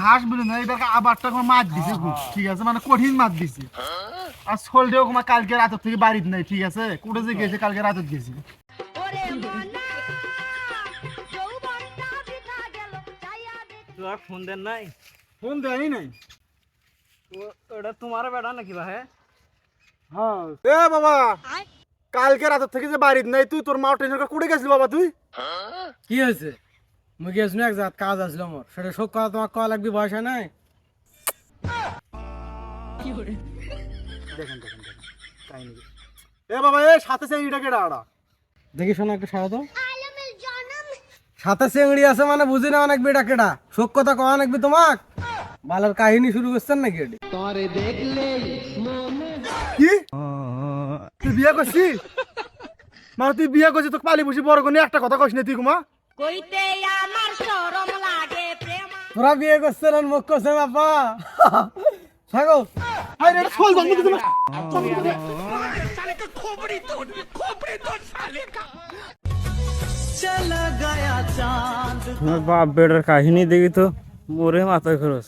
ঘাস বলে না এবার আবারটা কোনো মাছ দিছে খুব ঠিক আছে মানে কঠিন মাছ দিছে। আর সোলটেও তোমার কালকে রাতের থেকে বাড়িতে নাই ঠিক আছে? কুটে যে গেছে কালকে রাতের গেছে। তোমার ফোন দেন নাই? ফোন দেয়নি নাই। ওটা তোমার বেড়া নাকি বা হ্যাঁ? হ্যাঁ। এ বাবা কালকে রাতের থেকে যে বাড়িতে নাই তুই তোর মা টেনশন করে কুটে গেছিলি বাবা তুই? কি হয়েছে? মুই গেছি না এক জাত কাজ আসলো আমার সেটা শোক করা তোমার কয়া লাগবে বয়স নাই? দেখেন দেখেন দেখেন কাহিনী এ বাবা এ সাথে সে ইটা কেডা আড়া? দেখি শোনো একটু সারা তো। সাথে চেংড়ি আছে মানে বুঝি না অনেক বেটা কেটা শোক কথা কয়া অনেকবি তোমাক? বালের কাহিনী শুরু করছেন নাকি এটি? কি? তুই বিয়ে করছিস? মানে তুই বিয়ে করছিস তোকে পালি বসি বড় করে একটা কথা কইস না তুই কুমা কইতে আমার শরম লাগে প্রেম। তোরা বিয়ে করছেন আর মুখ করছে বাবা আরে সোল তোমার বাপ বেটার কাহিনী দেখি তো মোরে মাথা খরচ।